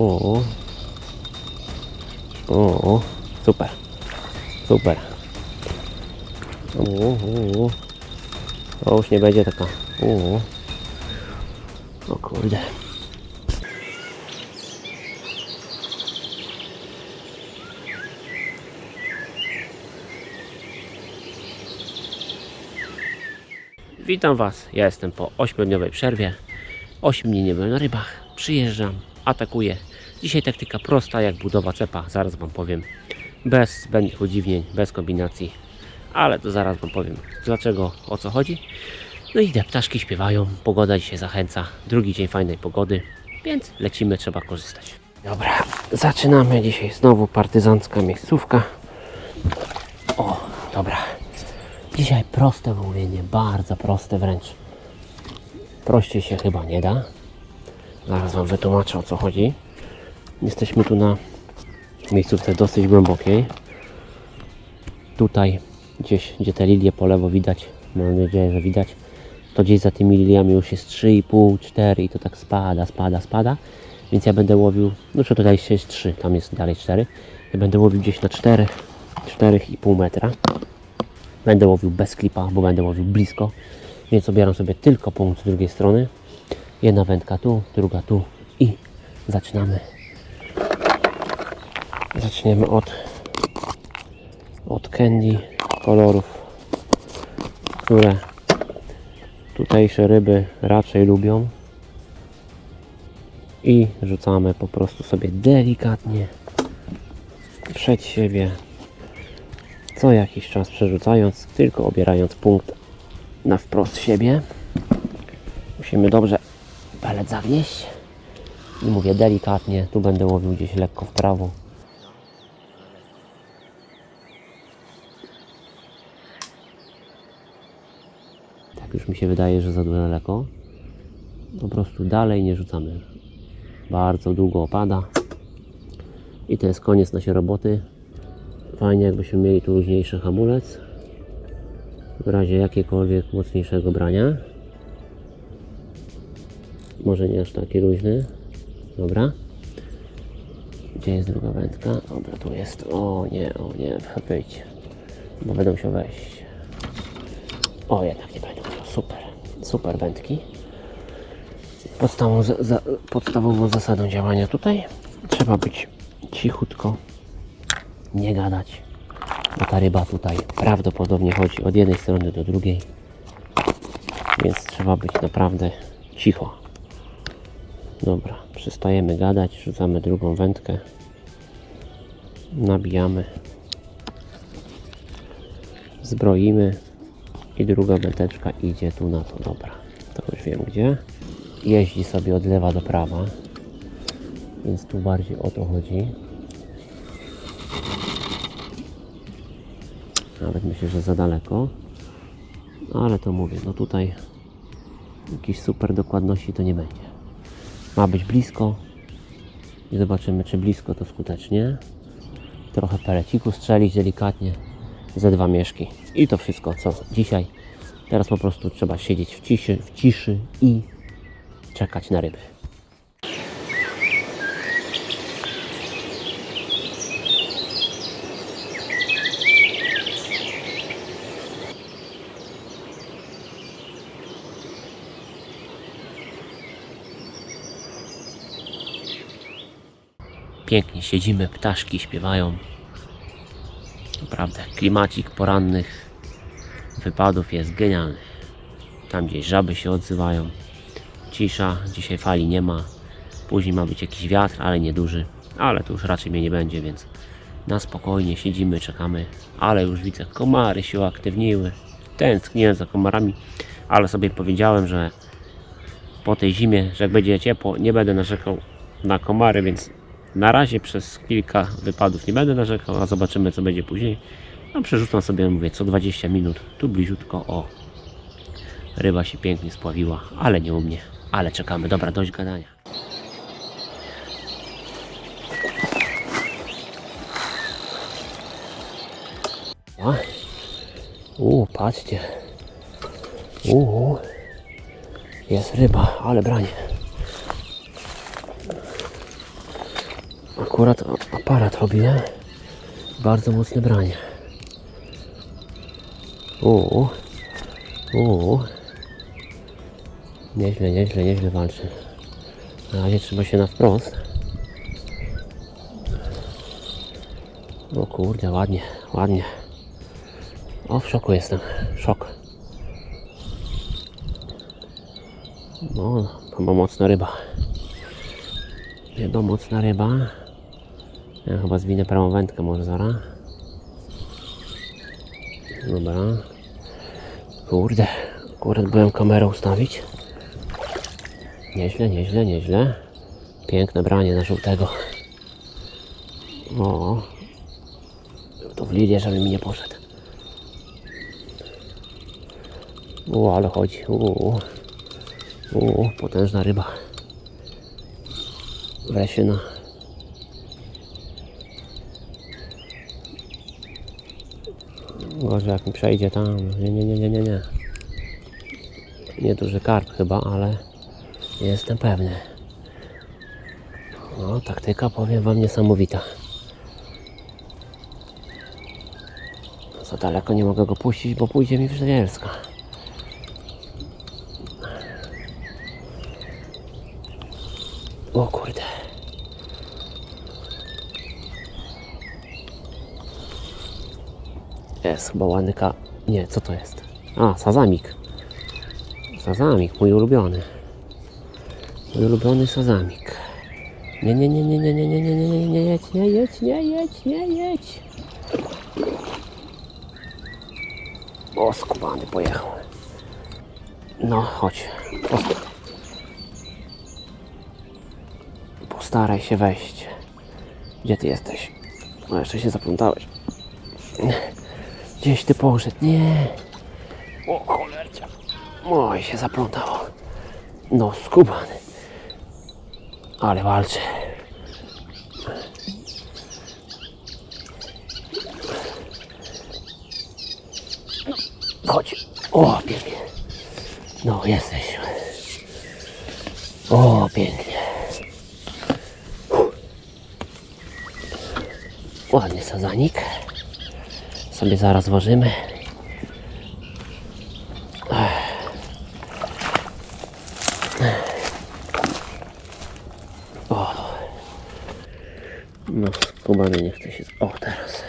O, o, super, super. O, o, o. o już nie będzie taka. O, o kurde. Witam Was, ja jestem po 8-dniowej przerwie. 8 dni nie byłem na rybach. Przyjeżdżam, atakuję. Dzisiaj taktyka prosta jak budowa czepa, zaraz Wam powiem. Bez zbędnych udziwnień, bez kombinacji. Ale to zaraz Wam powiem dlaczego, o co chodzi. No i idę, ptaszki śpiewają, pogoda dzisiaj zachęca. Drugi dzień fajnej pogody, więc lecimy, trzeba korzystać. Dobra, zaczynamy dzisiaj znowu partyzancka miejscówka. O, dobra. Dzisiaj proste łowienie, bardzo proste wręcz. Prościej się chyba nie da. Zaraz Wam wytłumaczę o co chodzi. Jesteśmy tu na miejscówce dosyć głębokiej. Tutaj gdzieś, gdzie te lilie po lewo widać, mam nadzieję, że widać, to gdzieś za tymi liliami już jest 3,5, 4 i to tak spada, spada, spada. Więc ja będę łowił, no że tutaj jest 3, tam jest dalej 4. Ja będę łowił gdzieś na 4, 4,5 metra. Będę łowił bez klipa, bo będę łowił blisko. Więc obieram sobie tylko punkt z drugiej strony. Jedna wędka tu, druga tu i zaczynamy. Zaczniemy od, od candy kolorów, które tutejsze ryby raczej lubią. I rzucamy po prostu sobie delikatnie przed siebie co jakiś czas przerzucając, tylko obierając punkt na wprost siebie. Musimy dobrze pelet zawieść. I mówię delikatnie, tu będę łowił gdzieś lekko w prawo. Tak już mi się wydaje, że za daleko. Po prostu dalej nie rzucamy. Bardzo długo opada. I to jest koniec naszej roboty. Fajnie jakbyśmy mieli tu luźniejszy hamulec. W razie jakiekolwiek mocniejszego brania. Może nie aż taki luźny. Dobra. Gdzie jest druga wędka? Dobra, tu jest. O nie, o nie, wyjdź. Bo będą się wejść. O, jednak nie będą. Super. Wędki. Podstawową, za, za, podstawową zasadą działania tutaj trzeba być cichutko nie gadać, bo ta ryba tutaj prawdopodobnie chodzi od jednej strony do drugiej, więc trzeba być naprawdę cicho. Dobra, przestajemy gadać, rzucamy drugą wędkę, nabijamy, zbroimy i druga wędeczka idzie tu na to. Dobra, to już wiem gdzie. Jeździ sobie od lewa do prawa, więc tu bardziej o to chodzi. Nawet myślę, że za daleko. Ale to mówię, no tutaj jakiejś super dokładności to nie będzie. Ma być blisko i zobaczymy, czy blisko to skutecznie. Trochę peleciku strzelić delikatnie, ze dwa mieszki. I to wszystko, co dzisiaj. Teraz po prostu trzeba siedzieć w ciszy, w ciszy i czekać na ryby. Pięknie siedzimy, ptaszki śpiewają. Naprawdę, klimacik porannych wypadów jest genialny. Tam gdzieś żaby się odzywają. Cisza, dzisiaj fali nie ma. Później ma być jakiś wiatr, ale nieduży. Ale to już raczej mnie nie będzie, więc na spokojnie siedzimy, czekamy. Ale już widzę, komary się uaktywniły. Tęskniłem za komarami, ale sobie powiedziałem, że po tej zimie, że jak będzie ciepło, nie będę narzekał na komary, więc na razie przez kilka wypadów nie będę narzekał, a zobaczymy co będzie później. No przerzucam sobie, mówię, co 20 minut, tu bliziutko, o. Ryba się pięknie spławiła, ale nie u mnie. Ale czekamy, dobra, dość gadania. O, patrzcie. Jest ryba, ale branie. Akurat aparat robiłem. Bardzo mocne branie. Uuu. Uuu. Nieźle, nieźle, nieźle walczy. Na razie trzeba się na wprost. O kurde, ładnie, ładnie. O, w szoku jestem. Szok. No, chyba mocna ryba. Chyba mocna ryba. Ja chyba zwinę prawą wędkę może zaraz. Dobra. Kurde, akurat byłem kamerę ustawić. Nieźle, nieźle, nieźle. Piękne branie na żółtego. O, to w lilie, żeby mi nie poszedł. O, ale chodzi. O, o, potężna ryba. Wreszyna. Gorzej jak mi przejdzie tam. Nie, nie, nie, nie, nie, nie. Nie duży karp chyba, ale jestem pewny. No, taktyka powiem wam niesamowita. Za daleko nie mogę go puścić, bo pójdzie mi w Żelierska. O kurde. Jest chyba ładny ka... Nie, co to jest? A, sazamik. Sazamik, mój ulubiony. Mój ulubiony sazamik. Nie, nie, nie, nie, nie, nie, nie, nie, nie, nie, nie jedź, nie jedź, nie jedź, nie jedź. O, skubany pojechał. No, chodź. Post- Postaraj się wejść. Gdzie ty jesteś? No, jeszcze się zaplątałeś. Gdzieś ty poszedł. Nie. O, cholercia. Oj, się zaplątało. No, skubany. Ale walczy. No, chodź. O, pięknie. No, jesteś. O, pięknie. Ładny sazanik. Sobie zaraz ważymy. O. No, skubany nie chce się... O, teraz.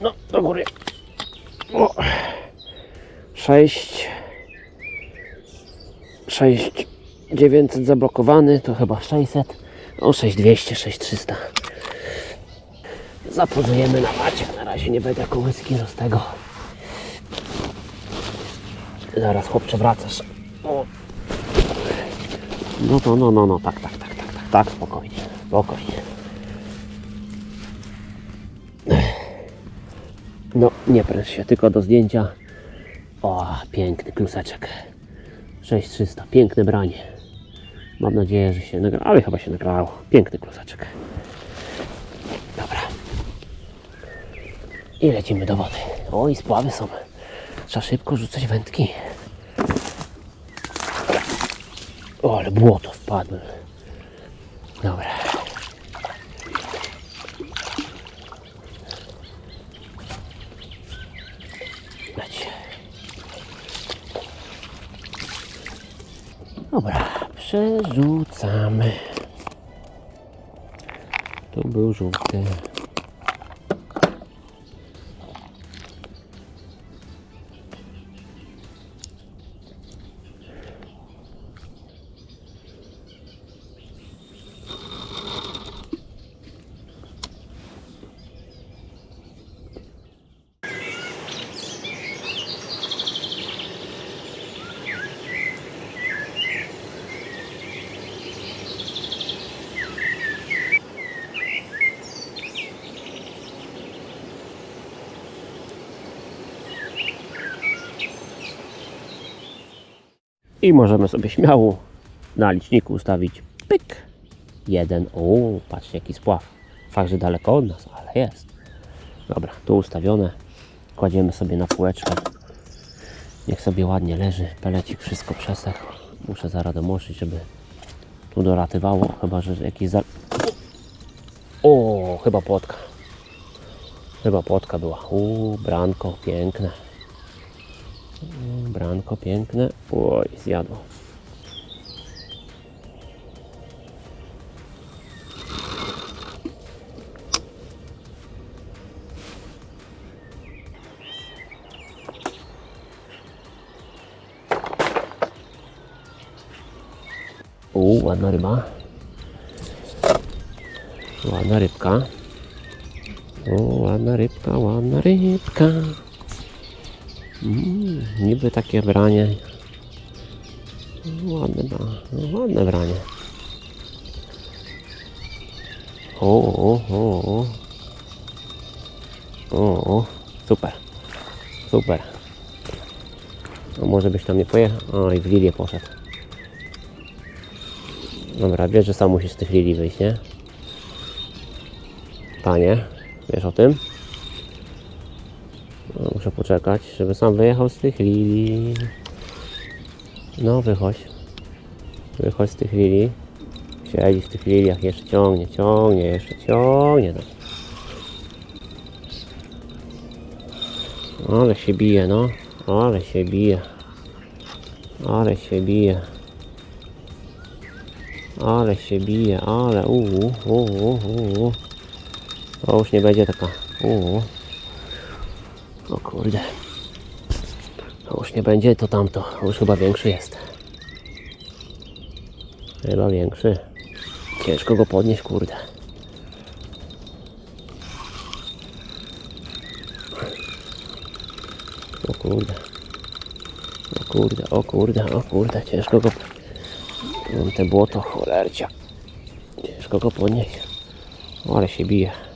No, do góry. O. Sześć. Sześć. 900 zablokowany, to chyba 600. O, 6200, 6300. Zapozujemy na macie. Razie nie będę kołyski z tego. Zaraz chłopcze wracasz. O. No to no, no, no, tak, tak, tak, tak, tak, tak, spokojnie, spokojnie. No, nie pręż się, tylko do zdjęcia. O, piękny kluseczek. 6300, piękne branie. Mam nadzieję, że się nagra, ale chyba się nagrało. Piękny kluseczek. I lecimy do wody. O, i spławy są. Trzeba szybko rzucać wędki. O, ale błoto wpadłem. Dobra. Leć. Dobra, przerzucamy. Tu był żółty. I możemy sobie śmiało na liczniku ustawić pyk. Jeden. O, patrzcie jaki spław. Fakt, że daleko od nas, ale jest. Dobra, tu ustawione. Kładziemy sobie na półeczkę. Niech sobie ładnie leży. Pelecik wszystko przesechł. Muszę zaraz domoszyć, żeby tu doratywało. Chyba, że jakiś za... O, chyba płotka. Chyba płotka była. U, branko piękne. Branko piękne. Oj, zjadło. U, ładna ryba. Ładna rybka. O, ładna rybka, ładna rybka. Mm, niby takie branie. Ładne, ładne branie. O, o, o, o. O, super. Super. A może byś tam nie pojechał? O, i w lilię poszedł. Dobra, wiesz, że sam musisz z tych lilii wyjść, nie? Panie, wiesz o tym? Muszę poczekać, żeby sam wyjechał z tych lilii. No, wychodź. Wychodź z tych lilii. Siedzi w tych liliach, jeszcze ciągnie, ciągnie, jeszcze ciągnie. No. Ale się bije, no. Ale się bije. Ale się bije. Ale się bije, ale uuu, uuu, uuu. To już nie będzie taka uuu. O kurde. To już nie będzie to tamto. To już chyba większy jest. Chyba większy. Ciężko go podnieść, kurde. O kurde. O kurde, o kurde, o kurde, ciężko go Mam te błoto, cholercia. Ciężko go podnieść. O, ale się bije.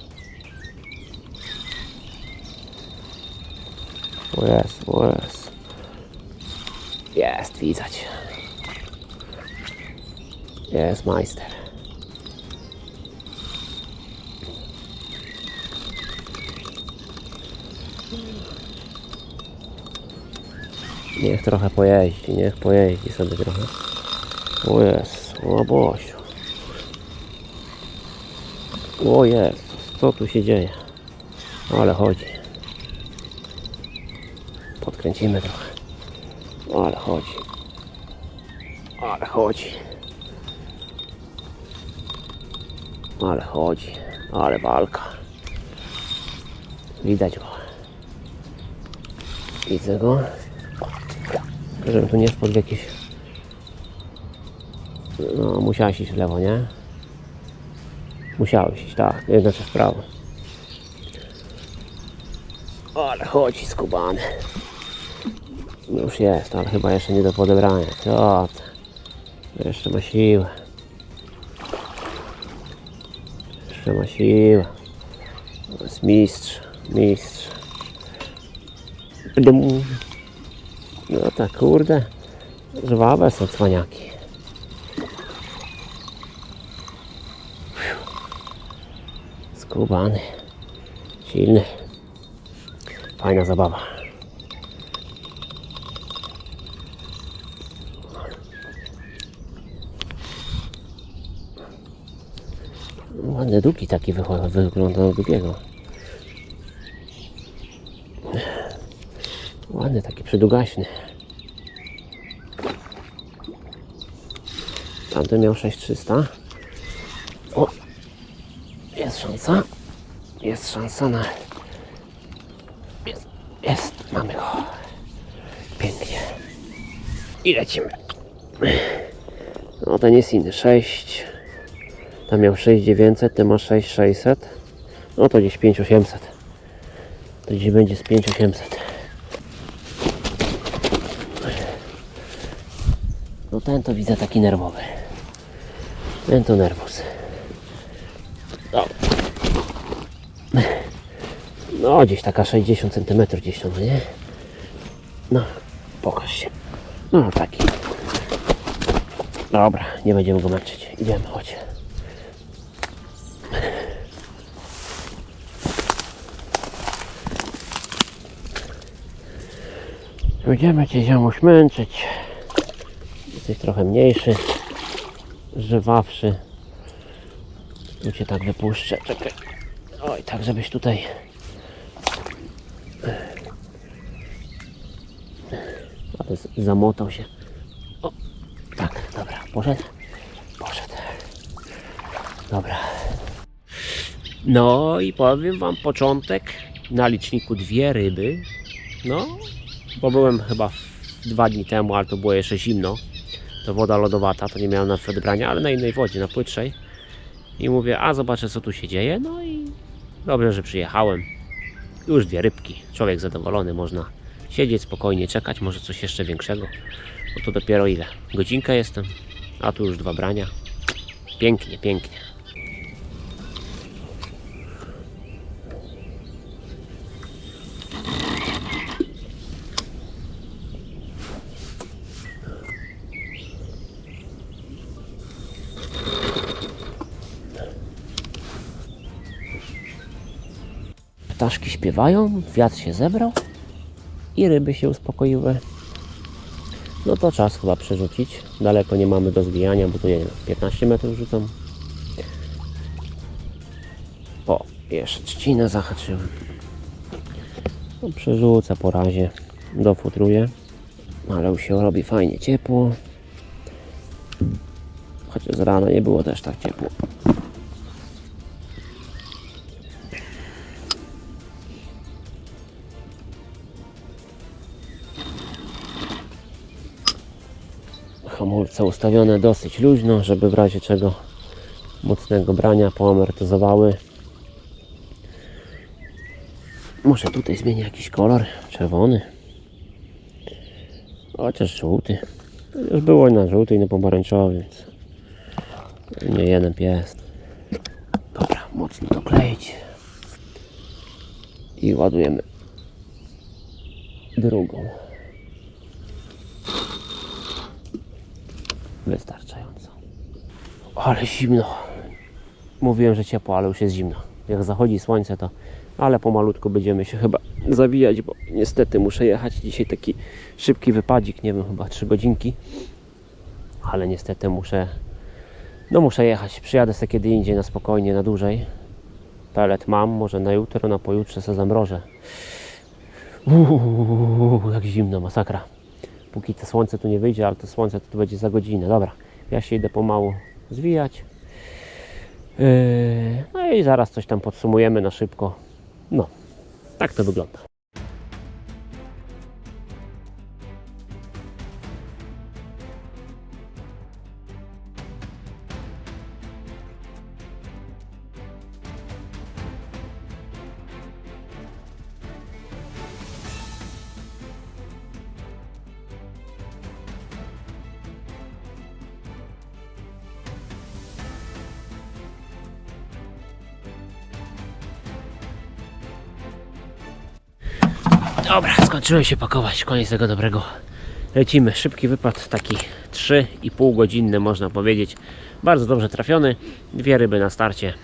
O jest. Jest, widać. Jest majster. Niech trochę pojeździ, niech pojeździ sobie trochę. O jest, o Bosiu. O jest, co tu się dzieje? Ale chodzi. Podkręcimy trochę. Ale chodzi. Ale chodzi. Ale chodzi. Ale walka. Widać go. Widzę go. Żeby tu nie wpadł w jakieś no, musiałeś iść w lewo, nie? Musiałeś iść, tak. Nie znaczy w prawo. Ale chodzi skubany. Już jest, ale chyba jeszcze nie do podebrania. Co? Jeszcze ma siłę. Jeszcze ma siłę. To jest mistrz. Mistrz. No tak, kurde. Żwawe są cwaniaki. Skubany. Silny. Fajna zabawa. Ładne duki takie wycho- wyglądają drugiego. Ładny taki przedugaśny. Tamten miał 6300. O, jest szansa. Jest szansa na. Jest, jest. mamy go. Pięknie. I lecimy. No ten jest inny. 6. Tam miał 6900, ten ma 6600. No to gdzieś 5800. To gdzieś będzie z 5800. No ten to widzę taki nerwowy. Ten to nerwus. No. No, gdzieś taka 60 cm gdzieś tam, nie? No, pokaż się. No, taki. Dobra, nie będziemy go męczyć. Idziemy, chodź. Będziemy cię ziomuś męczyć. Jesteś trochę mniejszy, żywawszy. Tu cię tak wypuszczę. Czekaj. Oj, tak żebyś tutaj. Ale zamotał się. O, tak, dobra, poszedł. Poszedł. Dobra. No i powiem wam początek na liczniku dwie ryby. No, bo byłem chyba dwa dni temu, ale to było jeszcze zimno. To woda lodowata, to nie miałem na przykład brania, ale na innej wodzie, na płytszej. I mówię, a zobaczę co tu się dzieje. No i dobrze, że przyjechałem. Już dwie rybki. Człowiek zadowolony, można siedzieć spokojnie, czekać, może coś jeszcze większego. Bo to dopiero ile? Godzinka jestem, a tu już dwa brania. Pięknie, pięknie. Ptaszki śpiewają, wiatr się zebrał i ryby się uspokoiły. No to czas chyba przerzucić. Daleko nie mamy do zwijania, bo tu nie wiem, 15 metrów rzucam. O, jeszcze trzcinę zahaczyłem. No, przerzucę po razie, dofutruję. Ale już się robi fajnie ciepło. Chociaż z rana nie było też tak ciepło. Hamulce ustawione dosyć luźno, żeby w razie czego mocnego brania poamortyzowały. Może tutaj zmienię jakiś kolor, czerwony. Chociaż żółty. Już było na żółty i na pomarańczowy, więc nie jeden pies. Dobra, mocno to kleić. I ładujemy drugą. Wystarczająco. Ale zimno. Mówiłem, że ciepło, ale już jest zimno. Jak zachodzi słońce, to. Ale pomalutku będziemy się chyba zawijać, bo niestety muszę jechać. Dzisiaj taki szybki wypadzik, nie wiem, chyba 3 godzinki. Ale niestety muszę. No muszę jechać. Przyjadę sobie kiedy indziej na spokojnie, na dłużej. Pelet mam, może na jutro, na pojutrze se zamrożę. Uuu, jak zimno, masakra póki to słońce tu nie wyjdzie, ale to słońce to tu będzie za godzinę. Dobra, ja się idę pomału zwijać. Yy, no i zaraz coś tam podsumujemy na szybko. No, tak to wygląda. Skończyłem się pakować. Koniec tego dobrego. Lecimy. Szybki wypad, taki 3,5 godzinny można powiedzieć. Bardzo dobrze trafiony. Dwie ryby na starcie.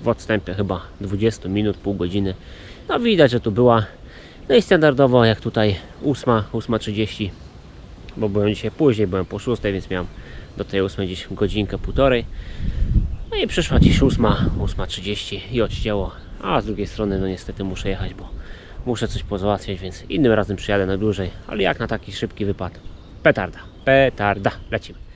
W odstępie chyba 20 minut, pół godziny. No widać, że tu była. No i standardowo jak tutaj 8, 8.30. Bo byłem dzisiaj później, byłem po 6, więc miałem do tej 8 gdzieś godzinkę, półtorej. No i przyszła dziś 8, 8.30 i odcięło. A z drugiej strony, no niestety muszę jechać, bo muszę coś pozałatwiać, więc innym razem przyjadę na dłużej. Ale jak na taki szybki wypad, petarda, petarda, lecimy.